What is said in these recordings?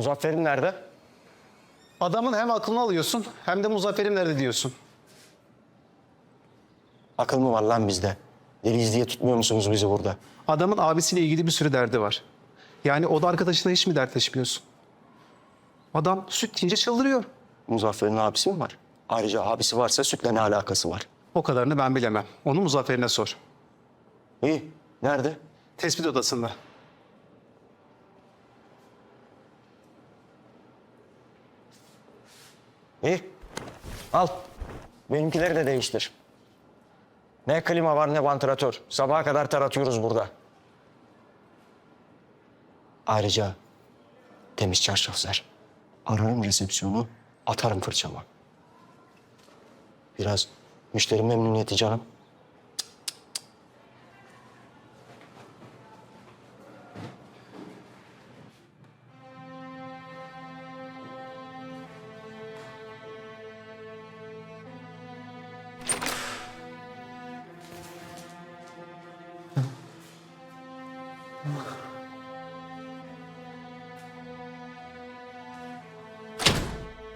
Muzaffer'in nerede? Adamın hem aklını alıyorsun hem de Muzaffer'im nerede diyorsun. Akıl mı var lan bizde? Deliyiz diye tutmuyor musunuz bizi burada? Adamın abisiyle ilgili bir sürü derdi var. Yani o da arkadaşına hiç mi dertleşmiyorsun? Adam süt deyince çıldırıyor. Muzaffer'in abisi mi var? Ayrıca abisi varsa sütle ne alakası var? O kadarını ben bilemem. Onu Muzaffer'ine sor. İyi. Nerede? Tespit odasında. İyi. Al. Benimkileri de değiştir. Ne klima var ne vantilatör. Sabaha kadar taratıyoruz burada. Ayrıca temiz çarşaf ser. Ararım resepsiyonu, atarım fırçamı. Biraz müşteri memnuniyeti canım.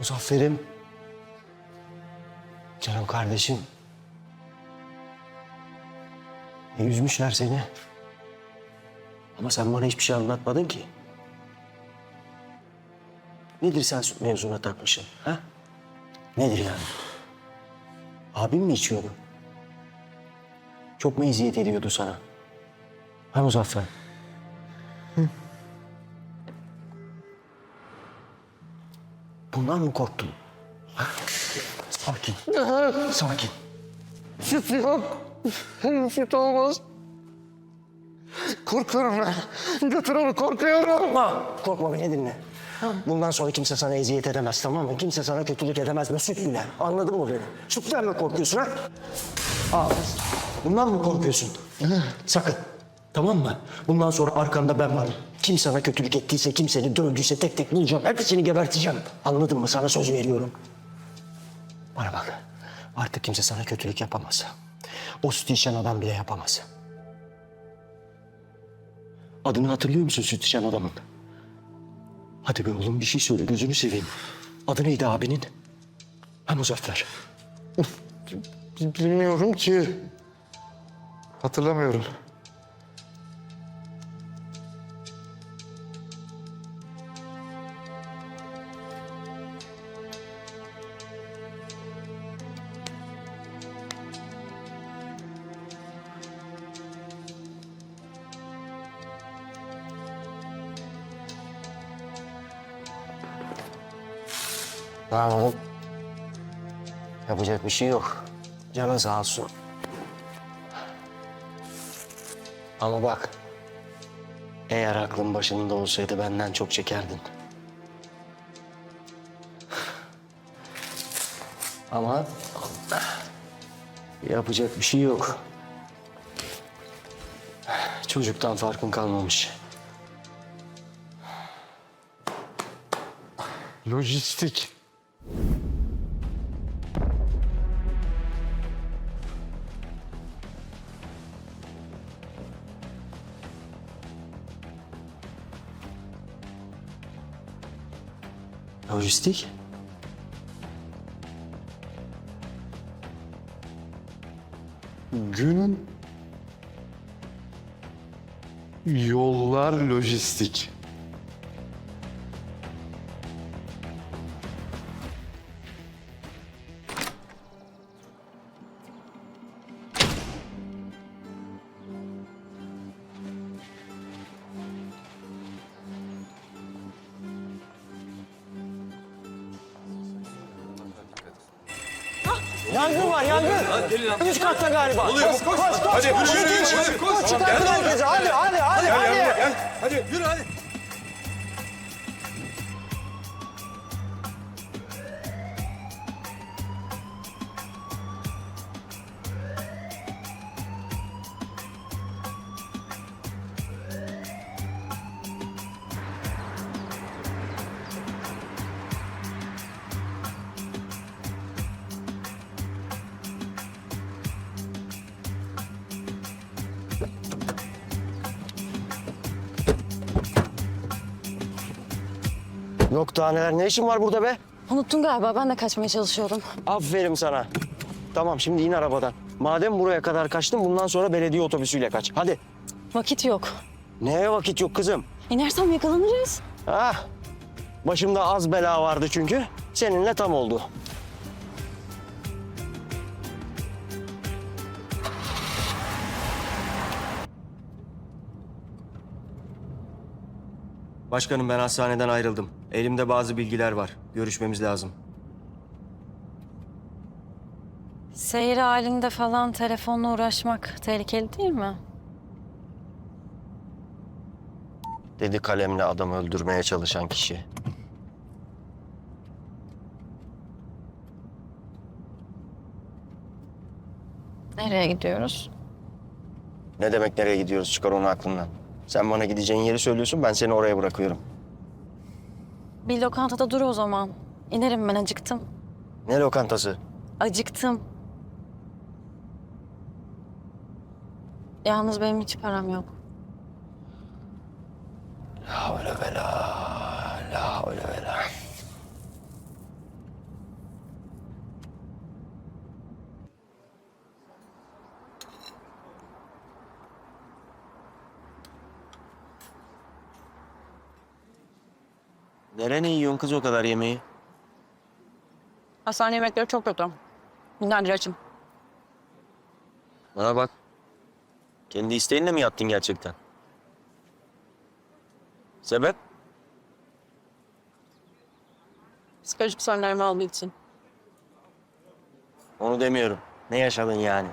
Muzaffer'im. Canım kardeşim. E, üzmüşler seni. Ama sen bana hiçbir şey anlatmadın ki. Nedir sen mevzuna takmışsın? Ha? Nedir yani? Abim mi içiyordu? Çok mu eziyet ediyordu sana? Ha Muzaffer? Bundan mı korktun? Ha? Sakin. Sakin. Süt yok. Süt olmaz. Korkuyorum ben. Götür onu korkuyorum. Korkma. Korkma beni dinle. Bundan sonra kimse sana eziyet edemez tamam mı? Kimse sana kötülük edemez. Ne süt bile. Anladın mı beni? Sütten mi korkuyorsun ha? Aa, bundan mı korkuyorsun? Sakın. Tamam mı? Bundan sonra arkanda ben varım. Kim sana kötülük ettiyse, kim seni dövdüyse tek tek bulacağım. Hepsini geberteceğim. Anladın mı? Sana söz veriyorum. Bana bak. Artık kimse sana kötülük yapamaz. O süt içen adam bile yapamaz. Adını hatırlıyor musun süt içen adamın? Hadi be oğlum bir şey söyle gözünü seveyim. Adı neydi abinin? Ha Muzaffer. Bilmiyorum ki. Hatırlamıyorum. Tamam. Yapacak bir şey yok. Canın sağ olsun. Ama bak. Eğer aklın başında olsaydı benden çok çekerdin. Ama yapacak bir şey yok. Çocuktan farkın kalmamış. Lojistik. Lojistik? Gün yollar lojistik. Yangın var yangın. Üç katta galiba. Koş koş koş. koş, Hadi koş, yürü, yürü, koş, yürü, koş, hadi, koş, koş. çıkartın herkese. Hadi hadi hadi Gel hadi. yanıma gel. Hadi yürü hadi. Yok daha neler. Ne işin var burada be? Unuttun galiba ben de kaçmaya çalışıyordum. Aferin sana. Tamam şimdi in arabadan. Madem buraya kadar kaçtın bundan sonra belediye otobüsüyle kaç. Hadi. Vakit yok. Neye vakit yok kızım? İnersem yakalanırız. Ah. Başımda az bela vardı çünkü. Seninle tam oldu. Başkanım ben hastaneden ayrıldım. Elimde bazı bilgiler var. Görüşmemiz lazım. Seyir halinde falan telefonla uğraşmak tehlikeli değil mi? Dedi kalemle adamı öldürmeye çalışan kişi. Nereye gidiyoruz? Ne demek nereye gidiyoruz çıkar onu aklından. Sen bana gideceğin yeri söylüyorsun ben seni oraya bırakıyorum. Bir lokantada dur o zaman. İnerim ben acıktım. Ne lokantası? Acıktım. Yalnız benim hiç param yok. La havle ve la, la havle ve la. Nerene yiyorsun kız o kadar yemeği? Hastane yemekleri çok kötü. Günlerdir açım. Bana bak. Kendi isteğinle mi yattın gerçekten? Sebep? Psikolojik sorunlarım olduğu için. Onu demiyorum. Ne yaşadın yani?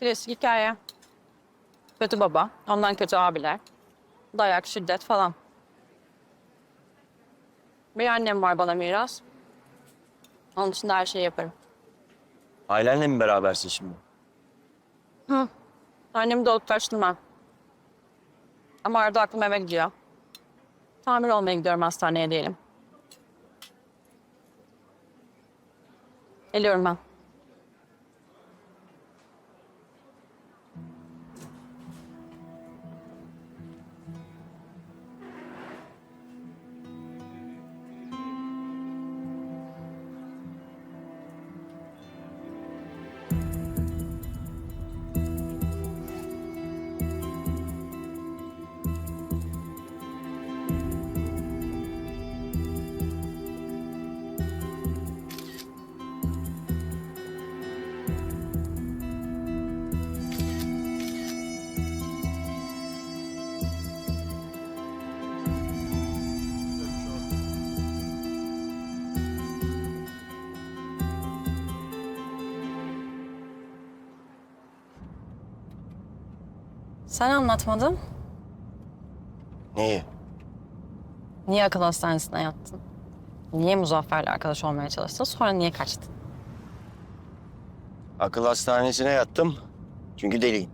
Klasik hikaye. Kötü baba, ondan kötü abiler. Dayak, şiddet falan. Bir annem var bana miras. Onun dışında her şeyi yaparım. Ailenle mi berabersin şimdi? Annemi de olup taştırmam. Ama arada aklım eve gidiyor. Tamir olmaya gidiyorum hastaneye diyelim. Geliyorum ben. Sen anlatmadın. Neyi? Niye akıl hastanesine yattın? Niye Muzaffer'le arkadaş olmaya çalıştın? Sonra niye kaçtın? Akıl hastanesine yattım. Çünkü deliyim.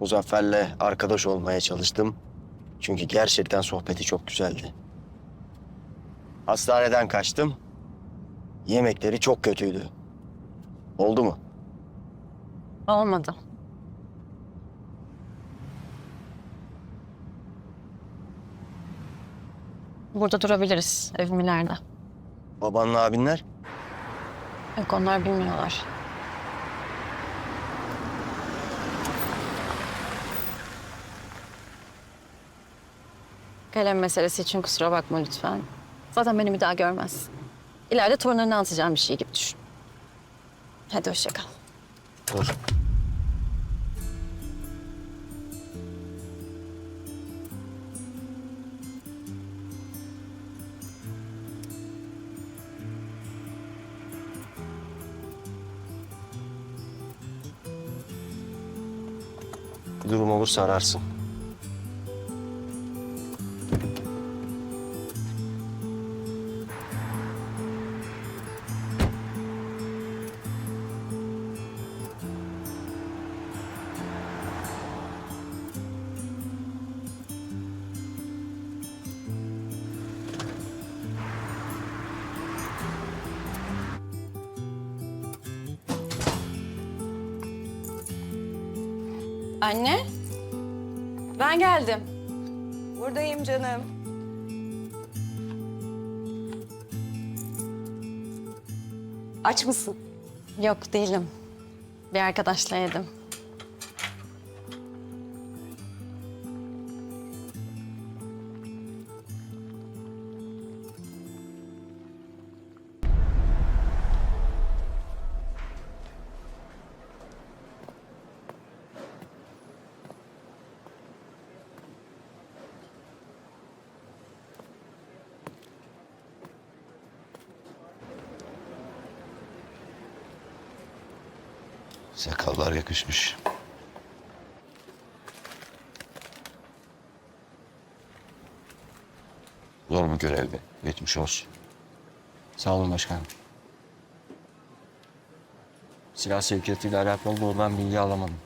Muzaffer'le arkadaş olmaya çalıştım. Çünkü gerçekten sohbeti çok güzeldi. Hastaneden kaçtım. Yemekleri çok kötüydü. Oldu mu? Olmadı. Burada durabiliriz evim ileride. Babanla abinler? Yok onlar bilmiyorlar. Kalem meselesi için kusura bakma lütfen. Zaten beni bir daha görmez. İleride torunlarına anlatacağım bir şey gibi düşün. Hadi hoşça kal. Dur. Olursa ararsın. Anne, ben geldim. Buradayım canım. Aç mısın? Yok değilim. Bir arkadaşla yedim. Sakallar yakışmış. Zor mu görev be? Geçmiş olsun. Sağ olun başkanım. Silah sevkiyatıyla alakalı doğrudan bilgi alamadım.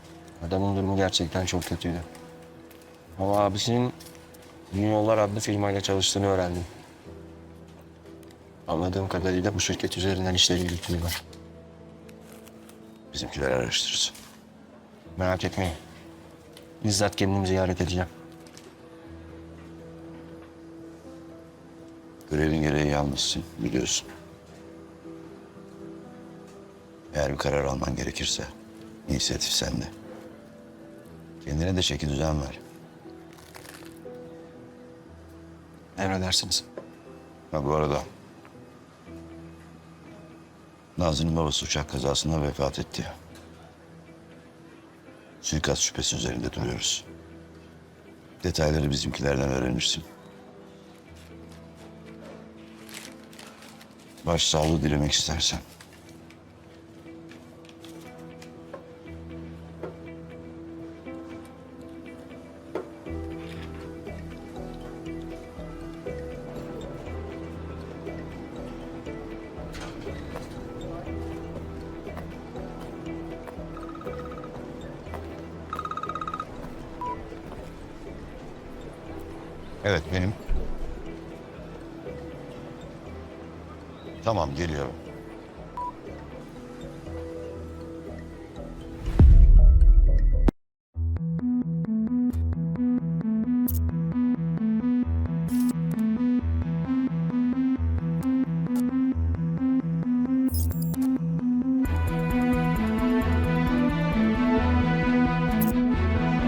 Adamın durumu gerçekten çok kötüydü. Ama abisinin New Yollar adlı firmayla çalıştığını öğrendim. Anladığım kadarıyla bu şirket üzerinden işleri yürütüyorlar. Bizimkiler araştırırsın. Merak etmeyin. Bizzat kendim ziyaret edeceğim. Görevin gereği yalnızsın biliyorsun. Eğer bir karar alman gerekirse inisiyatif sende. Kendine de çeki düzen ver. Emredersiniz. Ha bu arada Nazlı'nın babası uçak kazasında vefat etti. Suikast şüphesi üzerinde duruyoruz. Detayları bizimkilerden öğrenirsin. Başsağlığı dilemek istersen. Evet benim. Tamam geliyorum.